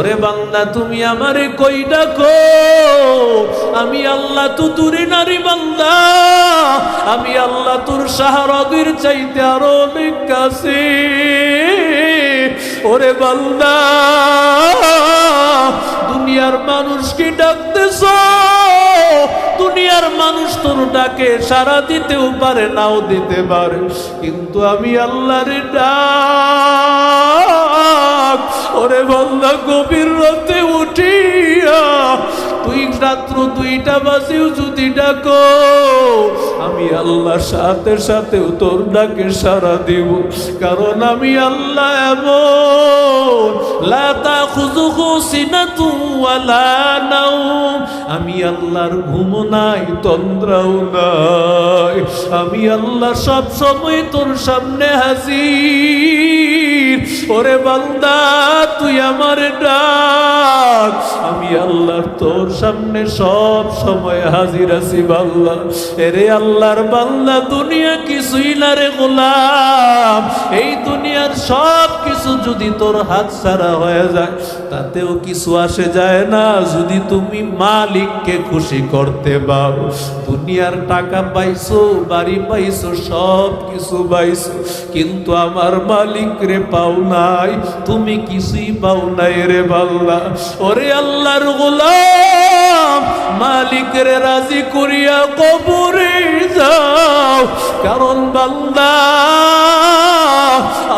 ওরে বান্দা, তুমি আমারে কই ডাকো? আমি আল্লাহ তো দূরে নারী বান্দা। আমি আল্লাহ তোর সাহারগের চাইতে আরও অনেক কাছে। ওরে বান্দা, দুনিয়ার মানুষকে ডাকতেছ? দুনিয়ার মানুষ তোর ডাকে সারা দিতেও পারে, নাও দিতে পারে। কিন্তু আমি আল্লাহরে ডাক। ওরে বান্দা গভীর রাতে উঠিয়া, তুই রাত্র দুইটা বাজেও যদি ডাকো, আমি আল্লাহর সাথে সাথেও তোর ডাকে সারা দিব। কারণ আমি আল্লাহ এমন। লা তাখুযুহু সিনাতুন ওয়ালা নাওম। আমি আল্লাহর ঘুম নাই, তন্দ্রাও নাই। আমি আল্লাহ সব সময় তোর সামনে হাজির। ওরে বান্দা, তুই আমার ডাক। আমি আল্লাহর তোর সামনে সব সময় হাজির আছি বাল্লা এরে আল্লাহর বান্দা, দুনিয়া কিছুই না রে গোলাম। এই দুনিয়ার সব কিছু যদি তোর হাত ছাড়া হয়ে যায়, তাতেও কিছু আসে যায় না। যদি তুমি মালিককে খুশি করতে পারো, দুনিয়ার টাকা পাইছো, বাড়ি পাইছো, সব কিছু পাইছো, কিন্তু আমার মালিক রে পাও নাই, তুমি কিছুই পাও নাই রে বাল্লা। ওরে আল্লাহর গোলাম রে রাজি করিয়া কবরে যাও, কারণ বান্দা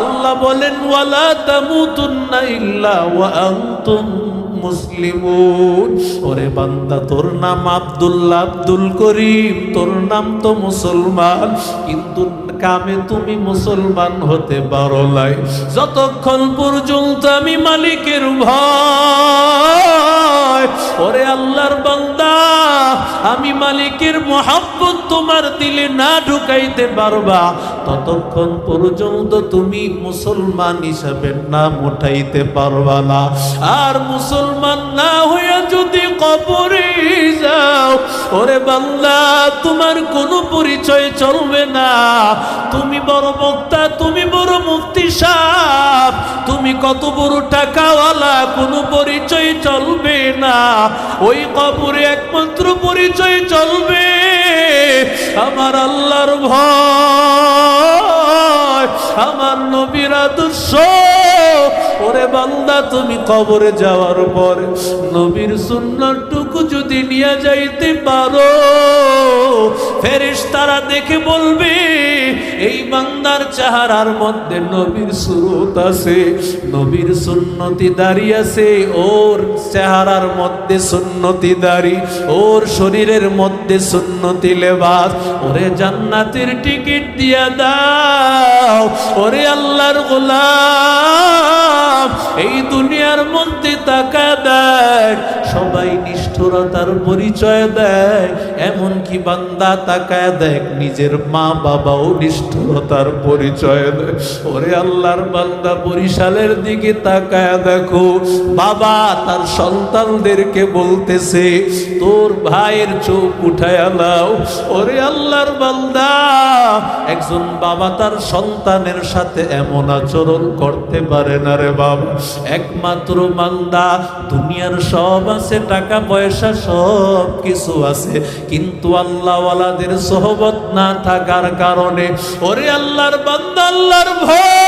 আল্লাহ বলেন, ওয়ালা তামুতুন্না ইল্লা ওয়া আনতুম মুসলিমুন। ওরে বান্দা, তোর নাম আব্দুল্লাহ আব্দুল করিম, তোর নাম তো মুসলমান, কিন্তু কামে তুমি মুসলমান হতে পারো নাই। যতক্ষণ পর্যন্ত আমি মালিকের ভয় ওরে আল্লাহর বান্দা, আমি মালিকের মহাব্বত তোমার দিলে না ঢুকাইতে পারবা। ততক্ষণ পর্যন্ত তুমি মুসলমান হিসাবে নাম উঠাইতে পারবা না। আর মুসলমান না হইয়া যদি কবরে ওরে বাংলা তোমার কোনো পরিচয় চলবে না। তুমি বড় বক্তা, তুমি বড় মুক্তি সাহ তুমি কত বড় টাকাওয়ালা, কোনো পরিচয় চলবে না। ওই কবরে একমাত্র পরিচয় চলবে আমার আল্লাহর ভয়, আমার নবীর আদর্শ। ওরে বান্দা, তুমি কবরে যাওয়ার পরে নবীর সুন্নতটুকু যদি নিয়ে যাইতে পারো ফেরেশ তারা দেখে বলবে, এই বান্দার চেহারার মধ্যে নবীর সুরত আছে, নবীর সুন্নতি দাঁড়িয়ে আছে, ওর চেহারার মধ্যে সুন্নতি দাড়ি, ওর শরীরের মধ্যে সুন্নতি লেবাস, ওরে জান্নাতের টিকিট দিয়া দাও, ওরে আল্লাহর গোলাম, এই দুনিয়ার মধ্যে তাকা দেয় সবাই নিষ্ঠুরতার পরিচয় দেয় এমন কি বান্দা তাকায় দেখ, নিজের মা বাবাও নিষ্ঠুরতার পরিচয় দেয়। ওরে আল্লাহর বান্দা বরিশালের দিকে তাকায় দেখো, বাবা তার সন্তানদেরকে বলতেছে, তোর ভাইয়ের চোখ উঠায় নাও। ওরে আল্লাহর বান্দা, একজন বাবা তার সন্তানের সাথে এমন আচরণ করতে পারে না রে বাবা। একমাত্র বান্দা, দুনিয়ার সব আছে, টাকা পয়সা সব কিছু আছে। কিন্তু আল্লাহওয়ালাদের সহবত না থাকার কারণে, ওরে আল্লাহর বান্দা, আল্লাহর ভয়।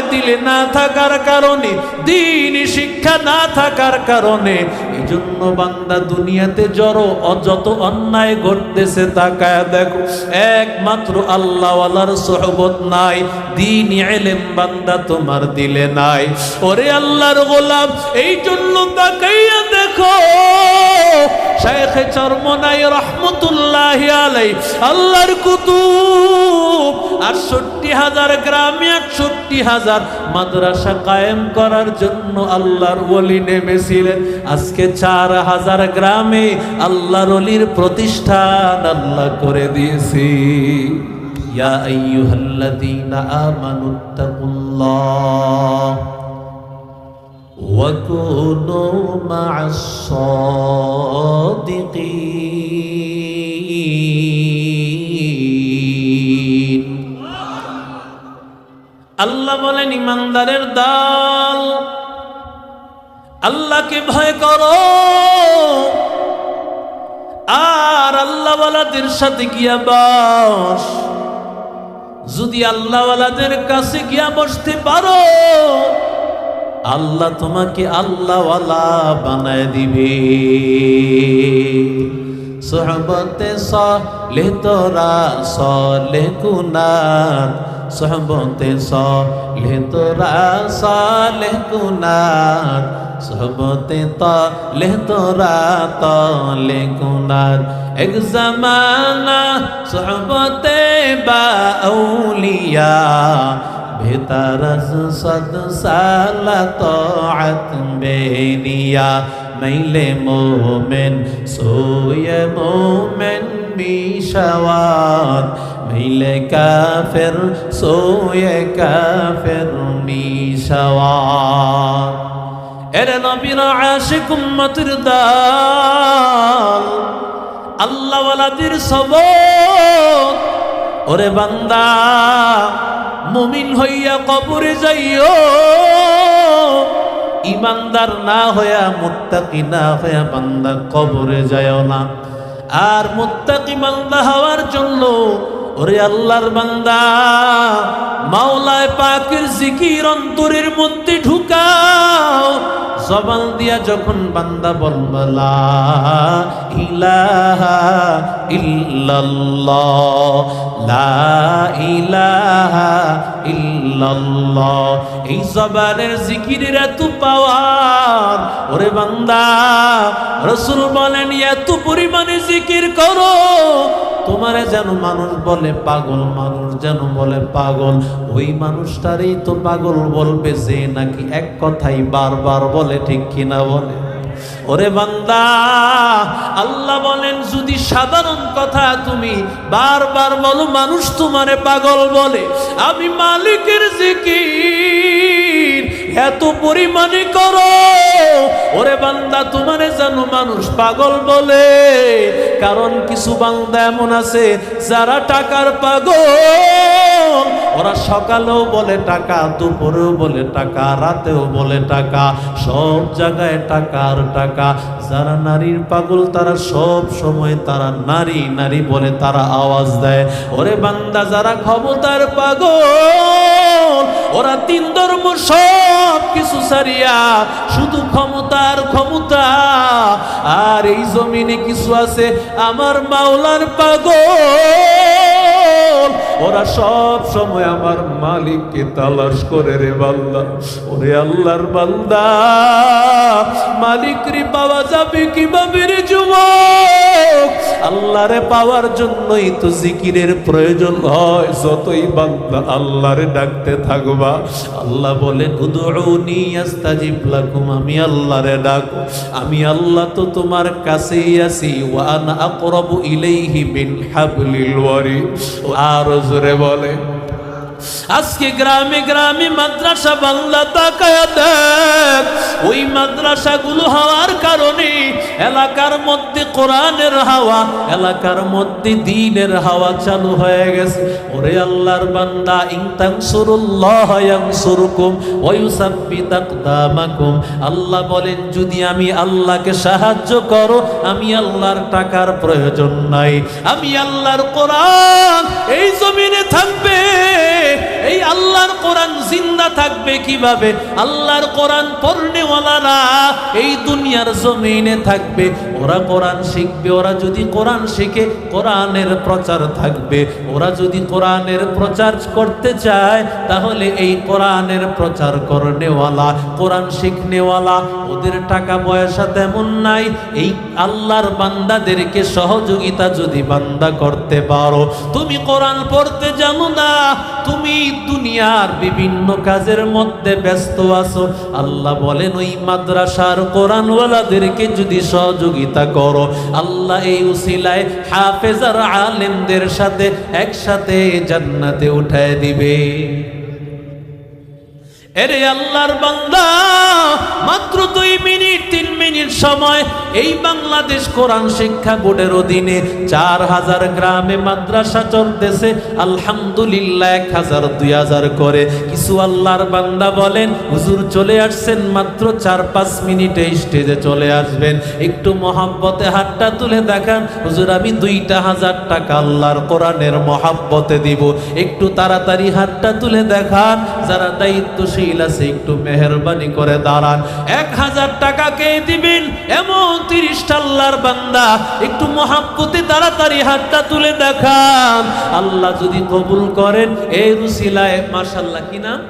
আল্লাহর দিলে না থাকার কারণে, দিন শিক্ষা না থাকার কারণে এই জন্য বান্দা দুনিয়াতে জড়ো অ- যত অন্যায় ঘটতেছে, তাকায় দেখো, একমাত্র আল্লাহওয়ালার সহবত নাই, দিন এলেম বান্দা তোমার দিলে নাই। ওরে আল্লাহর গোলাম এই জন্য তাকাইয়া দেখো। শেখ চরমনাই রহমতুল্লাহ আলাই আল্লাহর কুতুব। আটষট্টি হাজার গ্রামে একষট্টি হাজার মাদ্রাসা কায়েম করার জন্য আল্লাহর ওলি নেমেছিলেন। আজকে চার হাজার গ্রামে আল্লাহর অলির প্রতিষ্ঠান আল্লাহ করে দিয়েছি। ইয়া আইয়ুহাল্লাযীনা আমানুত্তাকুল্লাহ وكونوا مع الصادقين আল্লাহ বলেন ইমানদারের দল আল্লাহকে ভয় করো আর আল্লাহওয়ালাদের সাথে গিয়া বস যদি আল্লাহওয়ালাদের কাছে গিয়া বসতে পারো আল্লাহ তোমাকে আল্লাহওয়ালা বানায় দিবে। সোহবতে সলে তোরা, সলে কুনার সোহবতে সলে তোরা, সলে কুনার সোহবতে তলে তোরা, তলে কুনার এক জমানা সোহবতে বা আউলিয়া ভেতরস সদ সালা তাআত বেনিয়া মাইলে মোমেন, সোয়ে মোমেন মিশাওয়াত মাইলে কাফের, সোয়ে কাফের মিশাওয়াত এরে নবীর আশিক উম্মতের দাল, আল্লাহওয়ালাদের সবক ওরে বান্দা মুমিন হইয়া কবরে যাইও। ইমানদার না হইয়া, মুত্তাকি না হইয়া বান্দা কবরে যায় না। আর মুত্তাকি বান্দা হওয়ার জন্য ওরে আল্লাহর বান্দা, মাওলায় পাকের জিকির অন্তরের মধ্যে ঢুকাও। জবান দিয়া যখন বান্দা বলবলা ইলাহা ইল্লাল্লাহ, লা ইলাহা ইল্লাল্লাহ, এই জবানের জিকিরের এত পাওয়ার, ওরে বান্দা, রসুল বলেন, এত পরিমাণে জিকির করো তোমারে যেন মানুষ বলে পাগল, মানুষ যেন বলে পাগল। ওই মানুষটারই তো পাগল বলবে যে নাকি এক কথাই বারবার বলে, ঠিক কিনা বলে? ওরে বান্দা, আল্লাহ বলেন, যদি সাধারণ কথা তুমি বারবার বলো, মানুষ তোমারে পাগল বলে। আমি মালিকের জিকির এত পরিমাণে করো। ওরে বান্দা, তোমারে জানো মানুষ পাগল বলে। কারণ কিছু বান্দা এমন আছে, যারা টাকার পাগল। ওরা সকালেও বলে টাকা, দুপুরেও বলে টাকা, রাতেও বলে টাকা, সব জায়গায় টাকার টাকা। যারা নারীর পাগল, তারা সব সময় তারা নারী নারী বলে তারা আওয়াজ দেয়। ওরে বান্দা, যারা ক্ষমতার পাগল ওরা তিন ধর্ম সব কিছু সারিয়া শুধু ক্ষমতার ক্ষমতা। আর এই জমিনে কিছু আছে, আমার মাওলার পাগল। ওরা সব সময় আমার মালিককে তালাশ করে রে বান্দা। ওরে আল্লাহর বান্দা মালিক রে পাওয়া যাবে কীভাবে রে যুবক? আল্লাহরে পাওয়ার জন্যই তো জিকিরের প্রয়োজন হয়। যতই বান্দা আল্লাহরে ডাকতে থাকবা, আল্লাহ বলে, উদউনি আস্তাজিব লাকুম, আমি আল্লাহরে ডাকো আমি আল্লাহ তো তোমার কাছেই আছি। ওয়া আনা আকরাবু ইলাইহি মিন হাবলিল ওয়ারিদ। আর জোরে বলে আজকে গ্রামে গ্রামে মাদ্রাসা বাংলা তাকায় দেখ। ওই মাদ্রাসাগুলো হওয়ার কারণে এলাকার মধ্যে কোরআনের হাওয়া, এলাকার মধ্যে দিনের হাওয়া চালু হয়ে গেছে। ওরে আল্লাহর বান্দা ইনতাং সুরুল্লাহ ইয়ানসুরকুম ওয়া ইউসাব্বিত আকদামাকুম আল্লাহ বলেন, যদি আমি আল্লাহকে সাহায্য করো, আমি আল্লাহর টাকার প্রয়োজন নাই। আমি আল্লাহর কোরআন এই জমিনে থাকবে। এই আল্লাহর কোরআন জিন্দা থাকবে কীভাবে? আল্লাহর কোরআন পড়নেওয়ালারা এই দুনিয়ার জমিনে থাকবে। ওরা কোরআন শিখবে, ওরা যদি কোরআন শিখে, কোরআনের প্রচার থাকবে। ওরা যদি কোরআনের প্রচার করতে চায়, তাহলে এই কোরআনের প্রচার করনেওয়ালা, কোরআন শিখনেওয়ালা, ওদের টাকা পয়সা তেমন নাই। এই আল্লাহর বান্দাদেরকে সহযোগিতা যদি বান্দা করতে পারো, তুমি কোরআন পড়তে জানো না, তুমি দুনিয়ার বিভিন্ন কাজের মধ্যে ব্যস্ত আছো। আল্লাহ বলেন, ওই মাদ্রাসার কোরআনওয়ালাদেরকে যদি সহযোগিতা করো। আল্লাহ এই উসিলায় হাফেজার আলেমদের সাথে একসাথে জান্নাতে উঠায় দিবে। এরে আল্লাহর বান্দা, মাত্র দুই মিনিট, তিন মিনিট সময়। এই বাংলাদেশ কোরআন শিক্ষা বোর্ডের অধীনে চার হাজার গ্রামে মাদ্রাসা চলতেছে। আলহামদুলিল্লাহ, এক হাজার, দুই হাজার করে। কিছু আল্লাহর বান্দা বলেন, হুজুর চলে আসছেন মাত্র চার, পাঁচ মিনিটে স্টেজে চলে আসবেন। একটু মহাব্বতে হাতটা তুলে দেখান। হুজুর, আমি দুইটা হাজার টাকা আল্লাহর কোরআনের মহাব্বতে দিব। একটু তাড়াতাড়ি হাতটা তুলে দেখান। যারা দায়িত্বশীল আছে, একটু মেহরবানি করে দাঁড়ান। এক হাজার টাকা কে দিবেন? এমন তিরিশটা আল্লাহর বান্দা। একটু মহাব্বতে তাড়াতাড়ি হাতটা তুলে দেখান। আল্লাহ যদি কবুল করেন, এই রুসিলায় মার্শাল্লাহ কি নাম?